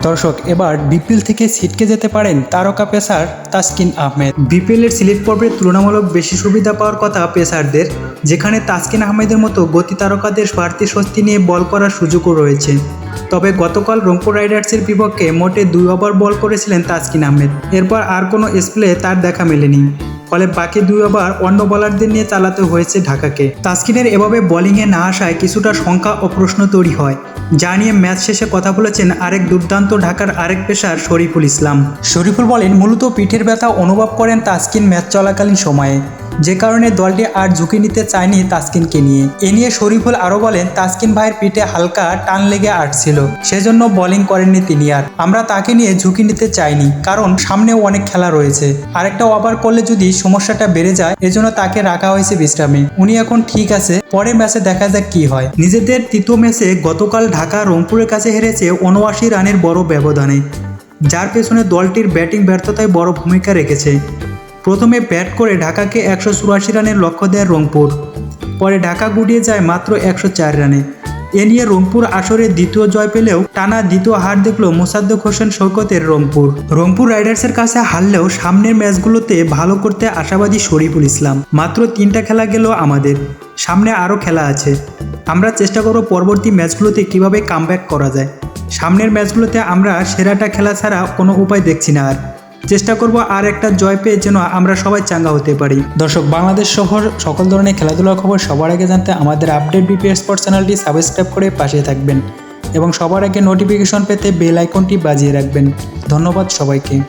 দর্শক, এবার বিপিএল থেকে ছিটকে যেতে পারেন তারকা পেসার তাসকিন আহমেদ। বিপিএল এর সিলেট পর্বে তুলনামূলক বেশি সুবিধা পাওয়ার কথা পেসারদের, যেখানে তাসকিন আহমেদের মতো গতি তারকাদের বাড়তি স্বস্তি নিয়ে বল করার সুযোগও রয়েছে। তবে গতকাল রংপুর রাইডার্সের বিপক্ষে মোটে দুই ওভার বল করেছিলেন তাসকিন আহমেদ। এরপর আর কোনো স্প্লে তার দেখা মেলেনি। ফলে বাকি দুই ওভার অন্য বোলারদের নিয়ে চালাতে হয়েছে ঢাকাকে। তাসকিনের এভাবে বোলিংয়ে না আসায় কিছুটা শঙ্কা ও প্রশ্ন তৈরি হয়। যা নিয়ে ম্যাচ শেষে কথা বলেছেন আরেক দুর্দান্ত ঢাকার আরেক পেশার শরীফুল ইসলাম। শরীফুল বলেন, মূলত পিঠের ব্যথা অনুভব করেন তাসকিন ম্যাচ চলাকালীন সময়ে। যে কারণে দলটি আর ঝুঁকি নিতে চায়নি তাসকিনকে নিয়ে। এ নিয়ে শরীফুল আরও বলেন, তাসকিন ভাইয়ের পিঠে হালকা টান লেগে আসছিল, সেজন্য বোলিং করেননি তিনি আর। আমরা তাকে নিয়ে ঝুঁকি নিতে চাইনি, কারণ সামনেও অনেক খেলা রয়েছে। আরেকটা ওভার করলে যদি সমস্যাটা বেড়ে যায়, এজন্য তাকে রাখা হয়েছে বিশ্রামে। উনি এখন ঠিক আছে পরের ম্যাচে দেখা যাক কি হয়। নিজেদের তৃতীয় ম্যাচে গতকাল ঢাকা রংপুরের কাছে হেরেছে উনআশি রানের বড় ব্যবধানে, যার পেছনে দলটির ব্যাটিং ব্যর্থতায় বড় ভূমিকা রেখেছে। প্রথমে ব্যাট করে ঢাকাকে একশো চুরাশি রানের লক্ষ্য দেয় রংপুর। পরে ঢাকা গুটিয়ে যায় মাত্র একশো চার রানে। এ নিয়ে রংপুর আসরে দ্বিতীয় জয় পেলেও টানা দ্বিতীয় হার দেখল মোসাদ্দেক হোসেন শৌকতের রংপুর। রংপুর রাইডার্সের কাছে হারলেও সামনের ম্যাচগুলোতে ভালো করতে আশাবাদী শরীফুল ইসলাম। মাত্র তিনটা খেলা গেল আমাদের। সামনে আরও খেলা আছে। আমরা চেষ্টা করব পরবর্তী ম্যাচগুলোতে কীভাবে কামব্যাক করা যায়। সামনের ম্যাচগুলোতে আমরা সেরাটা খেলা ছাড়া কোনো উপায় দেখছি না আর। চেষ্টা করব আর একটা জয় পেয়ে যেন আমরা সবাই চাঙ্গা হতে পারি। দর্শক, বাংলাদেশ শহর সকল ধরনের খেলাধুলার খবর সবার আগে জানতে আমাদের আপডেট বিপিএস স্পোর্টস চ্যানেলটি সাবস্ক্রাইব করে পাশে থাকবেন এবং সবার আগে নোটিফিকেশন পেতে বেল আইকনটি বাজিয়ে রাখবেন। ধন্যবাদ সবাইকে।